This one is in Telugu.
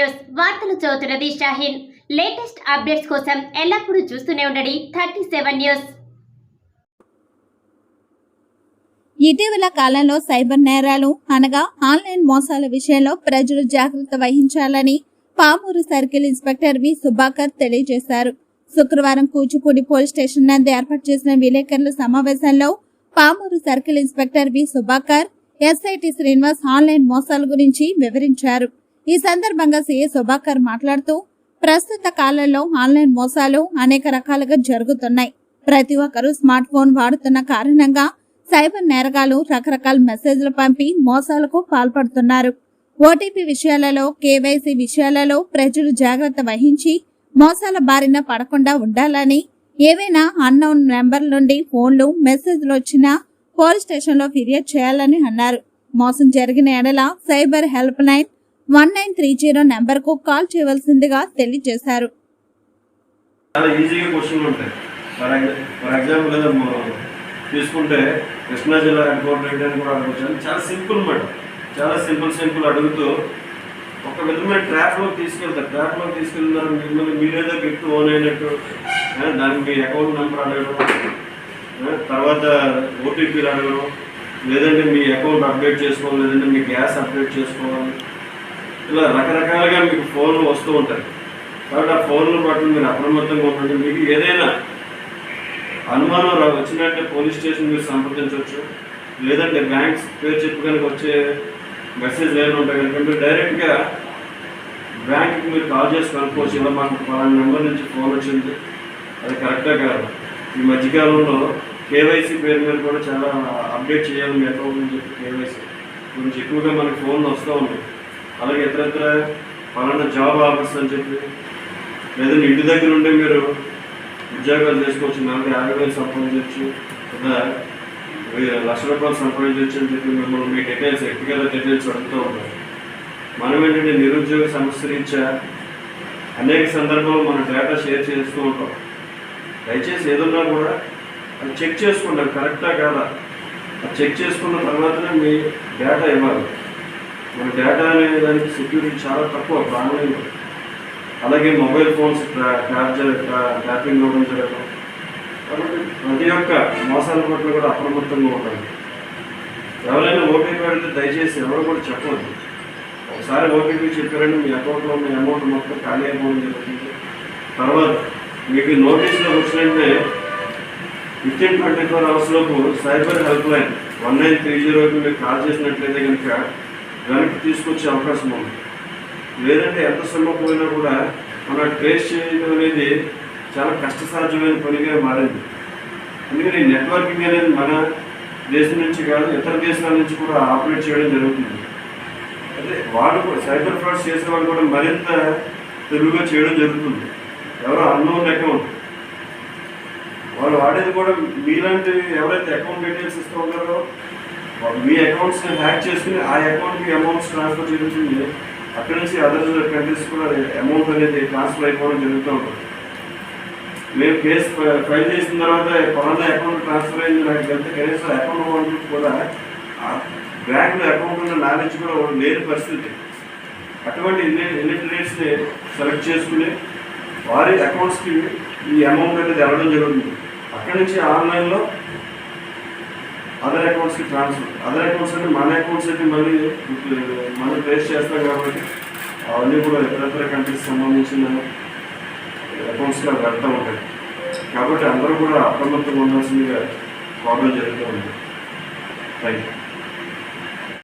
చదువుతున్నది షాహీన్. లేటెస్ట్ అప్డేట్స్ కోసం ఎల్లప్పుడూ చూస్తూనే ఉండండి థర్టీ సెవెన్ న్యూస్. ఇటీవల కాలంలో సైబర్ నేరాలు అనగా ఆన్లైన్ మోసాల విషయంలో ప్రజలు జాగ్రత్త వహించాలని Pamuru circle inspector V. Subhakar తెలియజేశారు. శుక్రవారం కూచిపూడి పోలీస్ స్టేషన్ నందు ఏర్పాటు చేసిన విలేకరుల సమావేశంలో Pamuru circle inspector V. Subhakar SIT Srinivas online మోసాల గురించి వివరించారు. ఈ సందర్భంగా సీఏ సుభాకర్ మాట్లాడుతూ ప్రస్తుత కాలంలో ఆన్లైన్ మోసాలు అనేక రకాలుగా జరుగుతున్నాయి. ప్రతి ఒక్కరూ స్మార్ట్ ఫోన్ వాడుతున్న కారణంగా సైబర్ నేరగాలు రకరకాల మెసేజ్లు పంపి మోసాలకు పాల్పడుతున్నారు. ఓటీపీ విషయాలలో కేవైసీ విషయాలలో ప్రజలు జాగ్రత్త వహించి మోసాల బారిన పడకుండా ఉండాలని ఏవైనా అన్నౌన్ నెంబర్ నుండి ఫోన్లు మెసేజ్లు వచ్చినా పోలీస్ స్టేషన్లో ఫిర్యాదు చేయాలని అన్నారు. మోసం జరిగిన ఎడల cyber help line one nine three zero నెంబర్కు కాల్ చేయవలసిందిగా తెలియజేశారు. చాలా ఈజీగా క్వశ్చన్లు ఉంటాయి. ఫర్ ఎగ్జా- ఫర్ ఎగ్జాంపుల్ తీసుకుంటే కృష్ణా జిల్లా హెడ్ క్వార్టర్ అని కూడా అడగచ్చు. చాలా సింపుల్ మేడం చాలా సింపుల్ సింపుల్ అడుగుతూ ఒక విధమైన ట్రాప్లో తీసుకెళ్తారు. ట్రాప్లో తీసుకెళ్తున్నారు మిమ్మల్ని మీరేదో గిఫ్ట్ ఓన్ అయినట్టు దానికి మీ అకౌంట్ నెంబర్ అడగడం తర్వాత ఓటీపీలు అడగడం లేదంటే మీ అకౌంట్ అప్డేట్ చేసుకోవాలి లేదంటే మీ గ్యాస్ అప్డేట్ చేసుకోవాలి ఇలా రకరకాలుగా మీకు ఫోన్లు వస్తూ ఉంటాయి. కాబట్టి ఆ ఫోన్లు పట్ల మీరు అప్రమత్తంగా ఉండండి. మీకు ఏదైనా అనుమానం వచ్చినట్టే పోలీస్ స్టేషన్ మీరు సంప్రదించవచ్చు. లేదంటే బ్యాంక్స్ పేరు చెప్పు కనుక వచ్చే మెసేజ్ ఏమైనా ఉంటాయి కనుక మీరు డైరెక్ట్గా బ్యాంక్కి మీరు కాల్ చేసి కనుక్కోవచ్చు. ఇలా మాకు పలానా నెంబర్ నుంచి ఫోన్ వచ్చింది. అది కరెక్టే కాదు. ఈ మధ్యకాలంలో కేవైసీ పేరు మీద కూడా చాలా అప్డేట్ చేయాలి మీ అకౌంట్ నుంచి చెప్పి కేవైసీ గురించి ఎక్కువగా మనకి ఫోన్లు వస్తూ ఉంటాయి అలాగే ఇతరత్ర పలానా జాబ్ ఆఫర్స్ అని చెప్పి లేదంటే ఇంటి దగ్గర ఉంటే మీరు ఉద్యోగాలు చేసుకోవచ్చు నెలకి యాభై వేలు సంపాదించవచ్చు లేదా లక్ష రూపాయలు సంపాదించవచ్చు అని చెప్పి మిమ్మల్ని మీ డీటెయిల్స్ వ్యక్తిగత డీటెయిల్స్ అడుగుతూ ఉంటారు మనం ఏంటంటే నిరుద్యోగ సమస్య రీత్యా అనేక సందర్భాల్లో మన డేటా షేర్ చేస్తూ ఉంటాం. దయచేసి ఏదన్నా కూడా అది చెక్ చేసుకుంటాం కరెక్టా కాదా? అది చెక్ చేసుకున్న తర్వాతనే మీ డేటా ఇవ్వాలి. మన డేటా అనే దానికి సెక్యూరిటీ చాలా తక్కువ ఆన్లైన్లో అలాగే మొబైల్ ఫోన్స్ ట్యాప్ ట్యాపింగ్ అవ్వడం జరగడం. కాబట్టి ప్రతి ఒక్క మోసాల పట్ల కూడా అప్రమత్తంగా ఉండాలి. ఎవరైనా ఓటీపీ అడిగితే దయచేసి ఎవరు కూడా చెప్పవద్దు ఒకసారి ఓటీపీ చెప్పారంటే మీ అకౌంట్లో ఉన్న అమౌంట్ మొత్తం ఖాళీ అయిపోవడం జరుగుతుంది. తర్వాత మీకు నోటీసులో వచ్చినట్టే with twenty four అవర్స్లోపు cyber help line one nine three జీరోకి మీరు కాల్ చేసినట్లయితే కనుక వెనక్కి తీసుకొచ్చే అవకాశం ఉంది. లేదంటే ఎంత సొమ్ము పోయినా కూడా మనం ట్రేస్ చేయడం అనేది చాలా కష్టసాధ్యమైన పనిగా మారింది. అందుకని ఈ నెట్వర్కింగ్ అనేది మన దేశం నుంచి కాదు ఇతర దేశాల నుంచి కూడా ఆపరేట్ చేయడం జరుగుతుంది. అదే వాళ్ళు కూడా సైబర్ ఫ్రాడ్స్ చేసే వాళ్ళు కూడా మరింత తెలుగుగా చేయడం జరుగుతుంది. ఎవరో అన్నోన్ అకౌంట్. వాళ్ళు వాడేది కూడా మీలాంటి ఎవరైతే అకౌంట్ డీటెయిల్స్ ఇస్తూ ఉన్నారో మీ అకౌంట్స్ హ్యాక్ చేసుకుని ఆ అకౌంట్కి అమౌంట్స్ ట్రాన్స్ఫర్ జరుగుతుంది. అక్కడి నుంచి అదర్ కంట్రీస్ కూడా అమౌంట్ అనేది ట్రాన్స్ఫర్ అయిపోవడం జరుగుతూ ఉంటుంది. మేము కేసు ఫైల్ చేసిన తర్వాత పలానా అకౌంట్ ట్రాన్స్ఫర్ అయింది నాకు వెళ్తే కనీసం అకౌంట్ అమౌంట్ కూడా బ్యాంకులో అకౌంట్ ఉన్న నాలెడ్జ్ కూడా లేని పరిస్థితి. అటువంటి ఇన్లిటరేట్స్ని సెలెక్ట్ చేసుకుని వారి అకౌంట్స్కి ఈ అమౌంట్ అనేది వెళ్ళడం జరుగుతుంది. అక్కడి నుంచి ఆన్లైన్లో అదర్ అకౌంట్స్కి ట్రాన్స్ఫర్ అదర్ అకౌంట్స్ అంటే మన అకౌంట్స్ అయితే మళ్ళీ మనీ మనం ట్రేస్ చేస్తాం కాబట్టి అవన్నీ కూడా ఇతరత్ర కంట్రీస్ సంబంధించిన అకౌంట్స్గా వెళ్తూ ఉంటాయి. కాబట్టి అందరూ కూడా అప్రమత్తంగా ఉండాల్సిందిగా ప్రాబ్లం జరుగుతూ ఉంది. Thank you